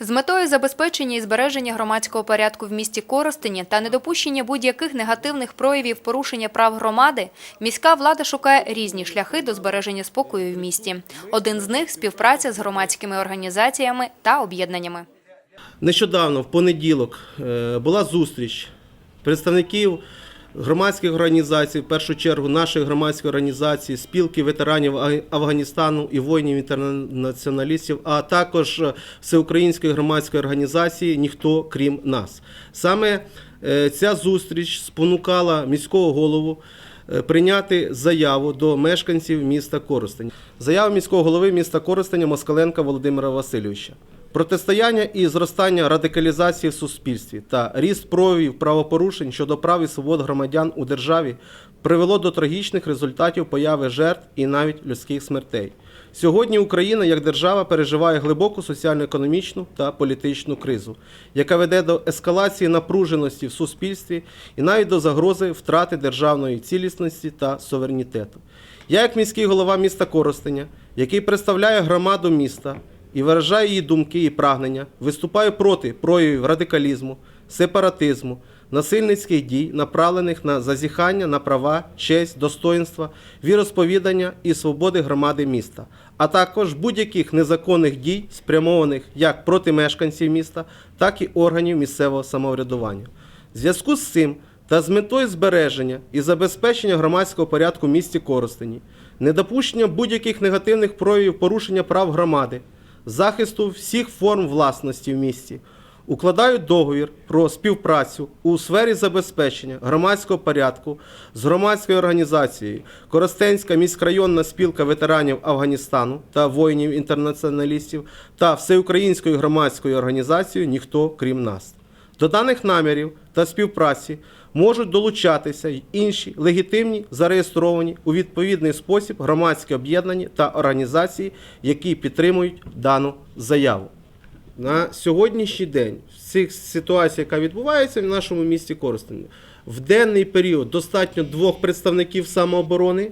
З метою забезпечення і збереження громадського порядку в місті Коростені та недопущення будь-яких негативних проявів порушення прав громади, міська влада шукає різні шляхи до збереження спокою в місті. Один з них співпраця з громадськими організаціями та об'єднаннями. Нещодавно, в понеділок, е, була зустріч представників громадських організацій, в першу чергу нашої громадської організації, спілки ветеранів Афганістану і воїнів-інтернаціоналістів, а також е, всеукраїнської громадської організації Ніхто крім нас. Саме е, ця зустріч спонукала міського голову е, прийняти заяву до мешканців міста Коростень. Заява міського голови міста Коростеня Москаленка Володимира Васильовича. Протистояння і зростання радикалізації в суспільстві та ріст проявів правопорушень щодо прав і свобод громадян у державі привело до трагічних результатів появи жертв і навіть людських смертей. Сьогодні Україна як держава переживає глибоку соціально-економічну та політичну кризу, яка веде до ескалації напруженості в суспільстві і навіть до загрози втрати державної цілісності та суверенітету. Я, як міський голова міста Коростеня, який представляє громаду міста, і виражаю її думки і прагнення, виступаю проти проявів радикалізму, сепаратизму, насильницьких дій, направлених на зазіхання на права, честь, достоинства, віросповідання і свободи громади міста, а також будь-яких незаконних дій, спрямованих як проти мешканців міста, так і органів місцевого самоврядування. В зв'язку з цим та з метою збереження і забезпечення громадського порядку в місті Коростені, недопущення будь-яких негативних проявів порушення прав громади, захисту всіх форм власності в місті, укладають договір про співпрацю у сфері забезпечення громадського порядку з громадською організацією Коростенська міськрайонна спілка ветеранів Афганістану та воїнів-інтернаціоналістів та Всеукраїнською громадською організацією Ніхто крім нас. До даних намірів та співпраці можуть долучатися й інші легітимні, зареєстровані у відповідний спосіб громадські об'єднання та організації, які підтримують дану заяву. На сьогоднішній день в цих ситуаціях, яка відбувається в нашому місті Коростені, в денний період достатньо двох представників самооборони,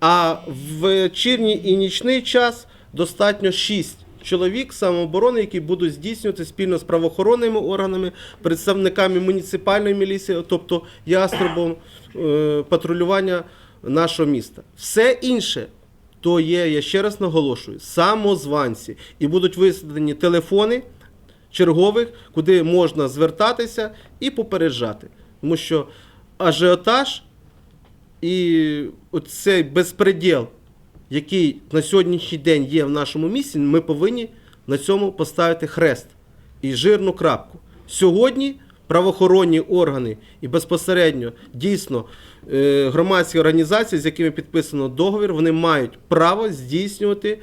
а в вечірній і нічний час достатньо шість чоловік самооборони, які будуть здійснювати спільно з правоохоронними органами, представниками муніципальної міліції, тобто яструбом е, патрулювання нашого міста. Все інше. То є, я ще раз наголошую, самозванці. І будуть висадані телефони чергових, куди можна звертатися і попереджати. Тому що ажіотаж і оцей безпреділ, який на сьогоднішній день є в нашому місті, ми повинні на цьому поставити хрест і жирну крапку. Сьогодні правоохоронні органи і безпосередньо дійсно е, громадські організації, з якими підписано договір, вони мають право здійснювати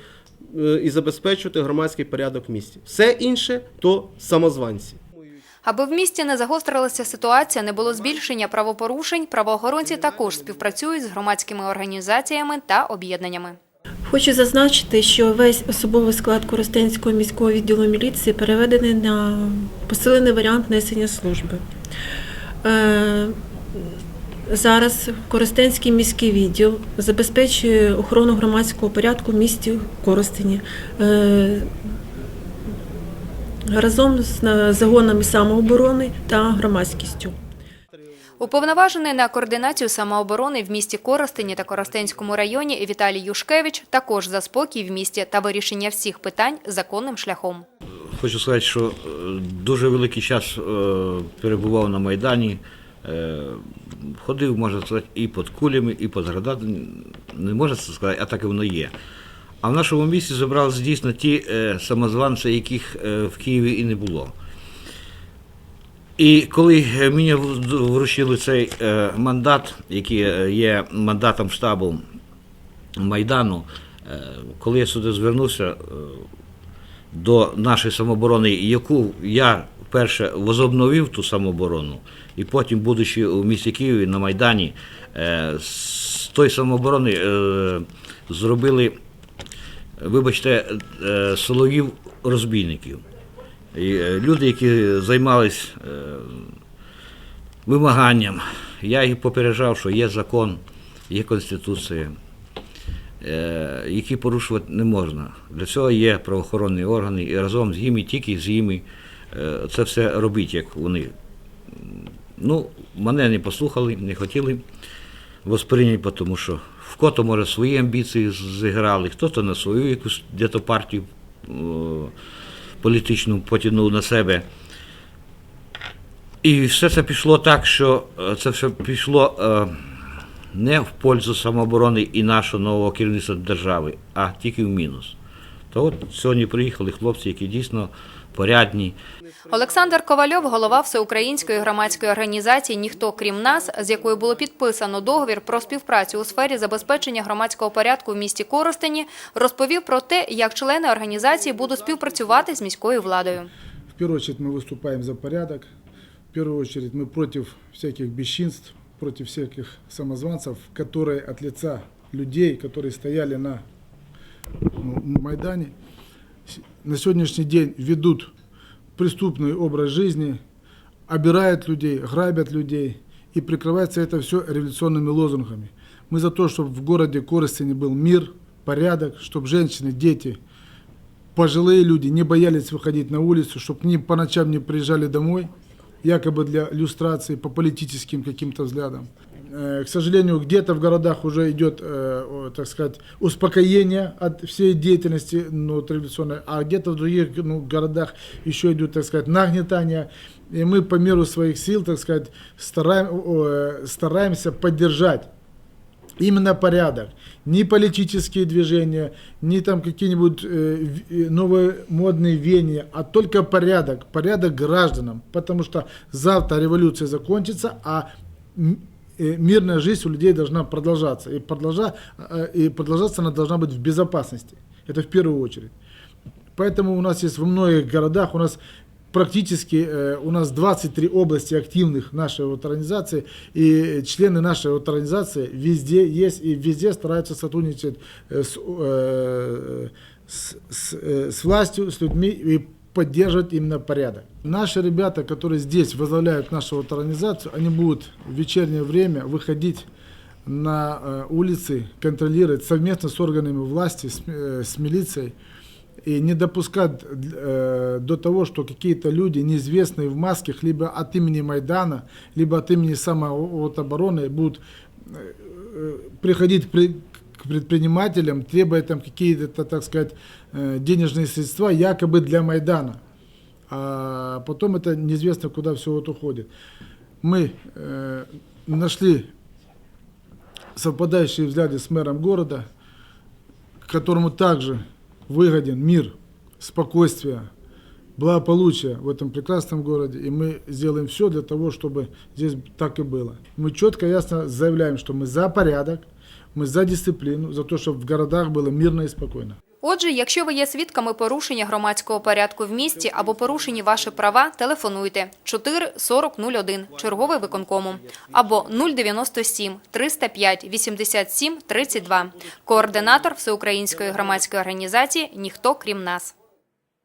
е, і забезпечувати громадський порядок в місті. Все інше то самозванці. Аби в місті не загострилася ситуація, не було збільшення правопорушень, правоохоронці також співпрацюють з громадськими організаціями та об'єднаннями. Хочу зазначити, що весь особовий склад Коростенського міського відділу міліції переведений на посилений варіант несення служби. Е, Зараз Коростенський міський відділ забезпечує охорону громадського порядку в місті Коростені. Разом з загонами самооборони та громадськістю. Уповноважений на координацію самооборони в місті Коростені та Коростенському районі Віталій Юшкевич також за спокій в місті та вирішення всіх питань законним шляхом. Хочу сказати, що е, дуже великий час е, перебував на Майдані. е, Ходив, можна сказати, і під кулями, і під градатами. Не можна сказати, а так і воно є. А в нашому місті зібралися дійсно ті е, самозванці, яких е, в Києві і не було. І коли е, мені вручили цей е, мандат, який е, є мандатом штабу Майдану, е, коли я сюди звернувся, е, до нашої самооборони, яку я вперше возобновив ту самооборону, і потім, будучи у місті Києві на Майдані, е, з тої самооборони е, зробили, вибачте, е, соловів розбійників. Е, люди, які займались е, вимаганням, я їх попереджав, що є закон, є конституція. які порушувати не можна. Для цього є правоохоронні органи, і разом з ними, тільки з ними це все робіть, як вони. Ну, мене не послухали, не хотіли восприйняти, тому що в кото, може, свої амбіції зіграли, хто-то на свою якусь де-то партію політичну потягнув на себе. І все це пішло так, що е, це все пішло е, не в пользу самооборони і нашого нового керівництва держави, а тільки в мінус. То от сьогодні приїхали хлопці, які дійсно порядні, Олександр Ковальов, голова всеукраїнської громадської організації Ніхто крім нас, з якою було підписано договір про співпрацю у сфері забезпечення громадського порядку в місті Коростені, розповів про те, як члени організації будуть співпрацювати з міською владою. В первую очередь мы выступаем за порядок. В первую очередь мы против всяких бесчинств, против всяких самозванцев, которые от лица людей, которые стояли на ну, Майдане, с- На сегодняшний день ведут преступный образ жизни, обирают людей, грабят людей, и прикрывается это все революционными лозунгами. Мы за то, чтобы в городе Коростене был мир, порядок, чтобы женщины, дети, пожилые люди не боялись выходить на улицу, чтобы к ним по ночам не приезжали домой, якобы для иллюстрации по политическим каким-то взглядам. Э, К сожалению, где-то в городах уже идет, э, так сказать, успокоение от всей деятельности ну, традиционной, а где-то в других ну, городах еще идет, так сказать, нагнетание. И мы по меру своих сил, так сказать, стараем, э, стараемся поддержать именно порядок. Ни политические движения, ни там какие-нибудь новые модные веяния, а только порядок. Порядок гражданам. Потому что завтра революция закончится, а мирная жизнь у людей должна продолжаться. И, продолжа, э, и продолжаться она должна быть в безопасности. Это в первую очередь. Поэтому у нас есть во многих городах, у нас практически э, у нас 23 области активных нашей вот организации, и члены нашей вот организации везде есть и везде стараются сотрудничать э, с, с, с, с властью, с людьми и поддерживать именно порядок. Наши ребята, которые здесь возглавляют нашу вот организацию, они будут в вечернее время выходить на э, улицы, контролировать совместно с органами власти, с, э, с милицией, и не допускать э, до того, что какие-то люди, неизвестные в масках, либо от имени Майдана, либо от имени самообороны будут э, э, приходить при- к предпринимателям, требуя там какие-то, так сказать, э, денежные средства якобы для Майдана. А потом это неизвестно, куда все вот уходит. Мы э, нашли совпадающие взгляды с мэром города, которому также выгоден мир, спокойствие, благополучие в этом прекрасном городе. И мы сделаем все для того, чтобы здесь так и было. Мы четко, ясно заявляем, что мы за порядок, мы за дисциплину, за то, чтобы в городах было мирно и спокойно. Отже, якщо ви є свідками порушення громадського порядку в місті або порушені ваші права, телефонуйте 4 40 01 черговий виконкому або 097 305 87 32. Координатор Всеукраїнської громадської організації «Ніхто крім нас».